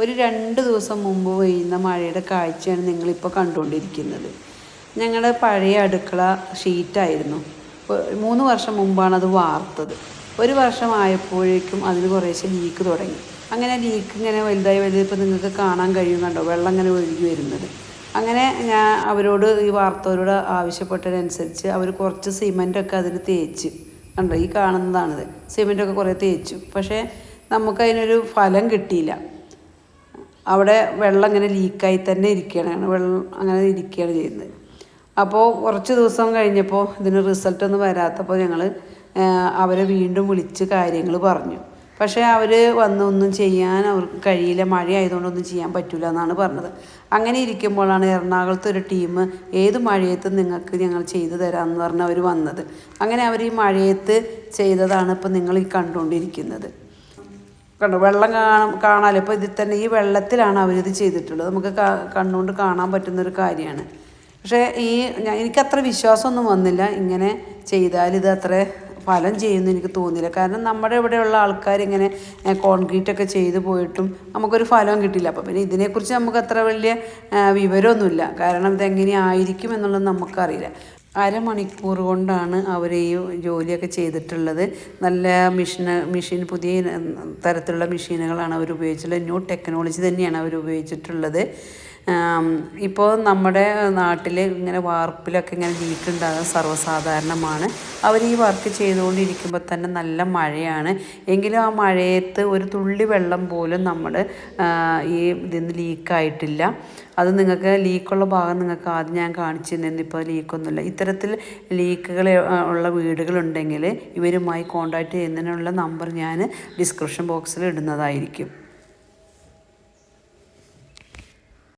ഒരു രണ്ട് ദിവസം മുമ്പ് പെയ്യുന്ന മഴയുടെ കാഴ്ചയാണ് നിങ്ങളിപ്പോൾ കണ്ടുകൊണ്ടിരിക്കുന്നത്. ഞങ്ങളുടെ പഴയ അടുക്കള ഷീറ്റായിരുന്നു. മൂന്ന് വർഷം മുമ്പാണ് അത് വാർത്തത്. ഒരു വർഷമായപ്പോഴേക്കും അതിന് കുറേശ്ശെ ലീക്ക് തുടങ്ങി. അങ്ങനെ ലീക്ക് ഇങ്ങനെ വലുതായി വലുതായി ഇപ്പോൾ നിങ്ങൾക്ക് കാണാൻ കഴിയുന്നുണ്ടോ വെള്ളം ഇങ്ങനെ ഒഴുകി വരുന്നത്. അങ്ങനെ ഞാൻ അവരോട് ഈ വാർത്തവരോട് ആവശ്യപ്പെട്ടതനുസരിച്ച് അവർ കുറച്ച് സിമന്റൊക്കെ അതിന് തേച്ച് കണ്ടോ? ഈ കാണുന്നതാണിത്. സിമന്റൊക്കെ കുറേ തേച്ചു. പക്ഷേ നമുക്കതിനൊരു ഫലം കിട്ടിയില്ല. അവിടെ വെള്ളം ഇങ്ങനെ ലീക്കായി തന്നെ ഇരിക്കുകയാണ് വെള്ളം അങ്ങനെ ഇരിക്കുകയാണ് ചെയ്യുന്നത്. അപ്പോൾ കുറച്ച് ദിവസം കഴിഞ്ഞപ്പോൾ ഇതിന് റിസൾട്ടൊന്നും വരാത്തപ്പോൾ ഞങ്ങൾ അവരെ വീണ്ടും വിളിച്ച് കാര്യങ്ങൾ പറഞ്ഞു. പക്ഷേ അവർ വന്ന് ഒന്നും ചെയ്യാൻ അവർക്ക് കഴിയില്ല. മഴ ആയതുകൊണ്ടൊന്നും ചെയ്യാൻ പറ്റില്ല എന്നാണ് പറഞ്ഞത്. അങ്ങനെ ഇരിക്കുമ്പോഴാണ് എറണാകുളത്ത് ഒരു ടീം ഏത് മഴയത്തും നിങ്ങൾക്ക് ഞങ്ങൾ ചെയ്തു തരാമെന്ന് പറഞ്ഞ് അവർ വന്നത്. അങ്ങനെ അവർ ഈ മഴയത്ത് ചെയ്തതാണ് ഇപ്പോൾ നിങ്ങൾ ഈ കണ്ടുകൊണ്ടിരിക്കുന്നത്. കണ്ടോ വെള്ളം കാണാൻ കാണാമല്ലോ ഇപ്പോൾ ഇതിൽ തന്നെ ഈ വെള്ളത്തിലാണ് അവരിത് ചെയ്തിട്ടുള്ളത്. നമുക്ക് കണ്ണുകൊണ്ട് കാണാൻ പറ്റുന്നൊരു കാര്യമാണ്. പക്ഷേ ഈ എനിക്കത്ര വിശ്വാസമൊന്നും വന്നില്ല. ഇങ്ങനെ ചെയ്താൽ ഇത് അത്ര ഫലം ചെയ്യുമെന്ന് എനിക്ക് തോന്നിയില്ല. കാരണം നമ്മുടെ ഇവിടെയുള്ള ആൾക്കാർ ഇങ്ങനെ കോൺക്രീറ്റ് ഒക്കെ ചെയ്തു പോയിട്ടും നമുക്കൊരു ഫലവും കിട്ടില്ല. അപ്പോൾ പിന്നെ ഇതിനെക്കുറിച്ച് നമുക്ക് അത്ര വലിയ വിവരമൊന്നുമില്ല. കാരണം ഇതെങ്ങനെ ആയിരിക്കും എന്നുള്ളത് നമുക്കറിയില്ല. അരമണിക്കൂർ കൊണ്ടാണ് അവർ ഈ ജോലിയൊക്കെ ചെയ്തിട്ടുള്ളത്. നല്ല മെഷീൻ മെഷീൻ പുതിയ തരത്തിലുള്ള മെഷീനുകളാണ് അവർ ഉപയോഗിച്ചിട്ടുള്ളത്. ന്യൂ ടെക്നോളജി തന്നെയാണ് അവർ ഉപയോഗിച്ചിട്ടുള്ളത്. ഇപ്പോൾ നമ്മുടെ നാട്ടിൽ ഇങ്ങനെ വാർപ്പിലൊക്കെ ഇങ്ങനെ ലീക്ക് ഉണ്ടാകുന്നത് സർവസാധാരണമാണ്. അവർ ഈ വർക്ക് ചെയ്തുകൊണ്ടിരിക്കുമ്പോൾ തന്നെ നല്ല മഴയാണ്. എങ്കിലും ആ മഴയത്ത് ഒരു തുള്ളി വെള്ളം പോലും നമ്മൾ ഈ ഇതിന്ന് ലീക്കായിട്ടില്ല. അത് നിങ്ങൾക്ക് ലീക്കുള്ള ഭാഗം നിങ്ങൾക്ക് ആദ്യം ഞാൻ കാണിച്ചു തന്നെ ഇപ്പോൾ ലീക്കൊന്നുമില്ല. ഇത്തരത്തിൽ ലീക്കുകൾ ഉള്ള വീടുകളുണ്ടെങ്കിൽ ഇവരുമായി കോൺടാക്റ്റ് ചെയ്യുന്നതിനുള്ള നമ്പർ ഞാൻ ഡിസ്ക്രിപ്ഷൻ ബോക്സിൽ ഇടുന്നതായിരിക്കും.